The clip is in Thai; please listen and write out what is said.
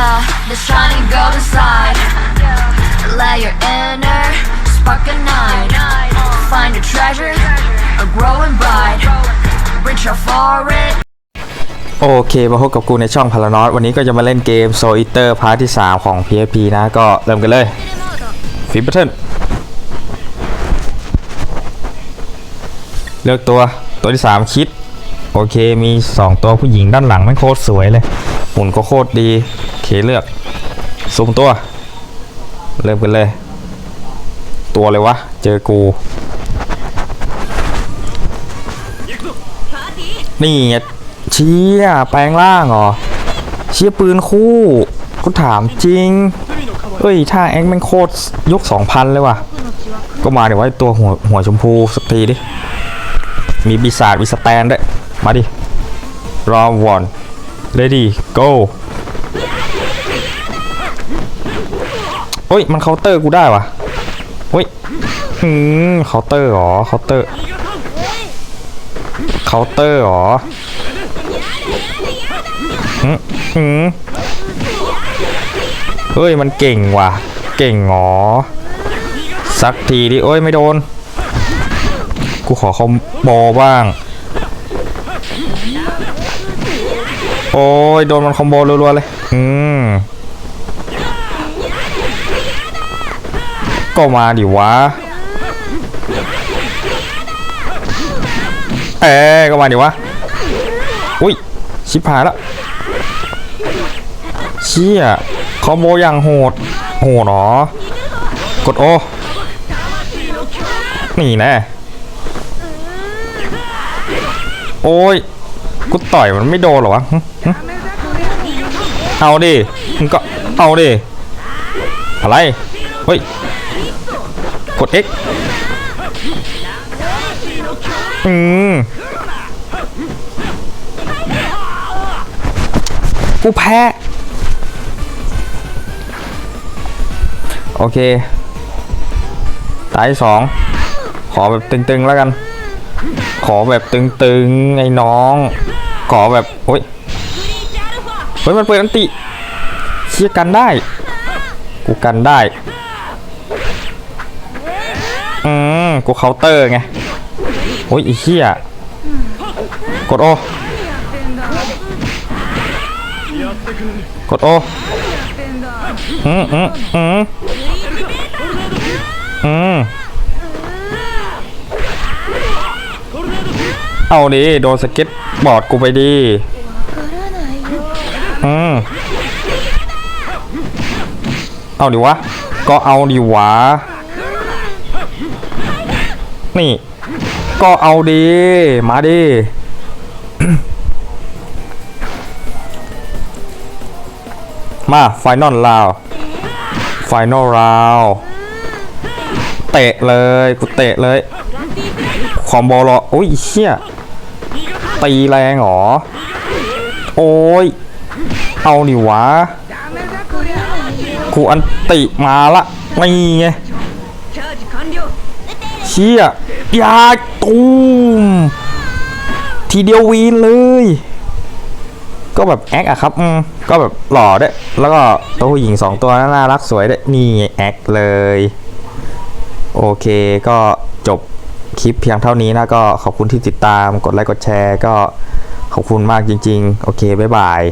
Yeah, the shining golden side. Let your inner spark ignite. Find a treasure, a growing bright. Reach out for it. โอเคมาพบกับกูในช่องพารานอตวันนี้ก็จะมาเล่นเกมโซอิเตอร์พาร์ทที่ 3 ของ PFP นะก็เริ่มกันเลยฟิปเปอร์เทนเลือกตัวตัวที่ 3 คิด โอเคมี 2 ตัวผู้หญิงด้านหลังไม่โคตรสวยเลยหมุนก็โคตรดี เคเลือกสุ่มตัว เริ่มกันเลย ตัวเลยวะ เจอกู นี่เชี่ยแปลงร่างเหรอ เชี่ยปืนคู่กูถามจริง เอ้ย ถ้าแองแม่งโคตรยก2,000เลยว่ะ ก็มาเดี๋ยวไว้ตัวหัวหัวชมพูสักทีดิ มีปีศาจมีสแตนด้วย มาดิรอวอนเลดี้ go เฮ้ย มันเคาน์เตอร์กูได้วะเฮ้ยอืมเคาน์เตอร์เหรอเคาน์เตอร์เคาน์เตอร์เหรออืมเฮ้ย มันเก่งว่ะ เก่งหรอสักทีดิโอ้ย ไม่โดน กูขอคอมโบบ้าง โอ้ย โดนมันคอมโบรัวๆเลย อืม ก็มาดิวะ เอ้ก็มาดิวะ อุ้ย ชิบหายแล้วเชี่ยคอมโบอย่างโหด โหดเหรอ กดโอ นี่แน่โอ้ย กูต่อยมันไม่โดนเหรอวะ เอาดิ มึงก็ เอาดิ อะไร เฮ้ย กด X อืมกูแพ้ โอเค ตายสอง ขอแบบตึงๆแล้วกัน ขอแบบตึงๆไอ้น้อง ขอแบบโอ้ยเฮ้ยมันเปิดอันติเชียกันได้ กูกันได้ อืมกูเคาน์เตอร์ไง โอ้ยอีเหี้ย กดโอกดโออืมอืมอืมอืมเอาดิ โดนสเก็ตบอร์ดกูไปดิอืมเอาดิวะ ก็เอาดิวะ นี่ ก็เอาดี มาดิมาไฟนอลราวไฟนอลราวเตะเลย กูเตะเลยคอมโบรอโอ้ยเชี่ยตีแรงเหรอ โอ้ย เอาดิวะ กูอันติมาละ ไม่ไง เชี่ยยาตูมทีเดียววีนเลย ก็แบบแอคอะครับก็แบบหล่อด้วย แล้วก็ตัวผู้หญิงสองตัวน่ารักสวยด้วย นี่แอคเลย โอเคก็จบคลิปเพียงเท่านี้นะก็ขอบคุณที่ติดตามกดไลค์กดแชร์ก็ขอบคุณมากจริง ๆ โอเค บ๊ายบาย